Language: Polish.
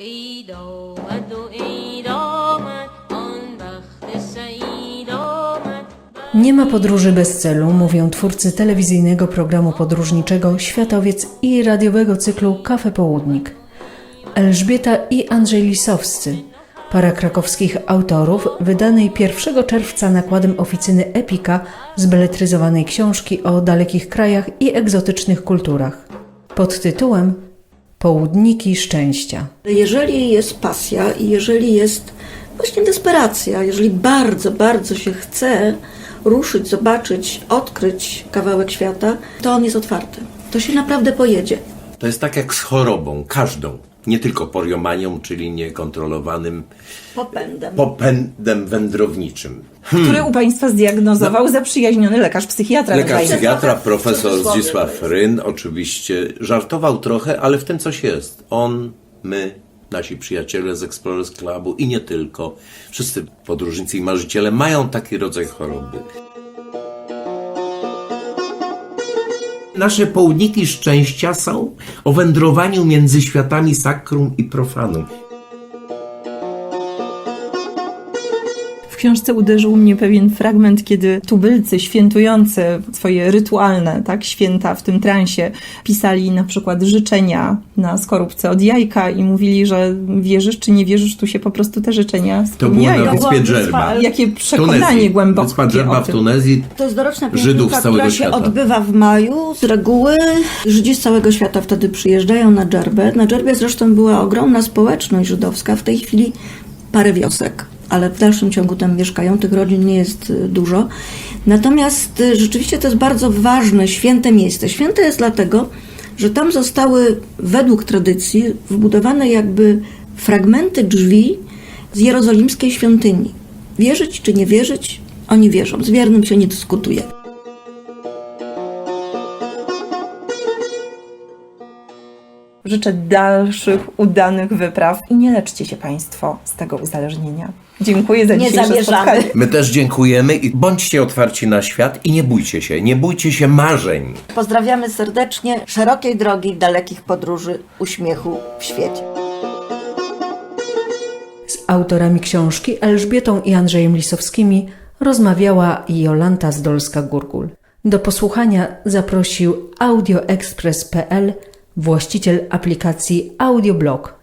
عيدو ودو إيدومت آن بخت سعیدومت Nie ma podróży bez celu, mówią twórcy telewizyjnego programu podróżniczego Światowiec i radiowego cyklu Kafe Południk. Elżbieta i Andrzej Lisowscy, para krakowskich autorów, wydanej 1 czerwca nakładem oficyny Epika z beletryzowanej książki o dalekich krajach i egzotycznych kulturach. Pod tytułem Południki Szczęścia. Jeżeli jest pasja i jeżeli jest właśnie desperacja, jeżeli bardzo, bardzo się chce ruszyć, zobaczyć, odkryć kawałek świata, to on jest otwarty. To się naprawdę pojedzie. To jest tak jak z chorobą, każdą. Nie tylko poliomanią, czyli niekontrolowanym Popędem. popędem wędrowniczym. który u Państwa zdiagnozował zaprzyjaźniony lekarz psychiatra. Lekarz psychiatra, profesor Zdzisław Ryn oczywiście żartował trochę, ale w tym coś jest. On, my, nasi przyjaciele z Explorers Clubu i nie tylko, wszyscy podróżnicy i marzyciele mają taki rodzaj choroby. Nasze południki szczęścia są o wędrowaniu między światami sakrum i profanum. W książce uderzył mnie pewien fragment, kiedy tubylcy świętujący swoje rytualne tak, święta w tym transie pisali na przykład życzenia na skorupce od jajka i mówili, że wierzysz czy nie wierzysz, tu się po prostu te życzenia To było na spełniają. wyspie Dżerba. Jakie przekonanie Tunezji. głębokie Wyspa Dżerba w. Tunezji To jest doroczna Żydów z całego która się świata. odbywa w maju. Z reguły Żydzi z całego świata wtedy przyjeżdżają na Dżerbę. Na Dżerbie zresztą była ogromna społeczność żydowska. W tej chwili parę wiosek, ale w dalszym ciągu tam mieszkają. Tych rodzin nie jest y, dużo. Natomiast y, rzeczywiście to jest bardzo ważne, święte miejsce. Święte jest dlatego, że tam zostały według tradycji wbudowane jakby fragmenty drzwi z jerozolimskiej świątyni. Wierzyć czy nie wierzyć? Oni wierzą. Z wiernym się nie dyskutuje. Życzę dalszych, udanych wypraw i nie leczcie się Państwo z tego uzależnienia. Dziękuję za Nie dzisiejsze zamierzamy. spotkanie. My też dziękujemy i bądźcie otwarci na świat i nie bójcie się, nie bójcie się marzeń. Pozdrawiamy serdecznie, szerokiej drogi, dalekich podróży, uśmiechu w świecie. Z autorami książki Elżbietą i Andrzejem Lisowskimi rozmawiała Jolanta Zdolska-Gurgul. Do posłuchania zaprosił audioexpress.pl, właściciel aplikacji Audioblog.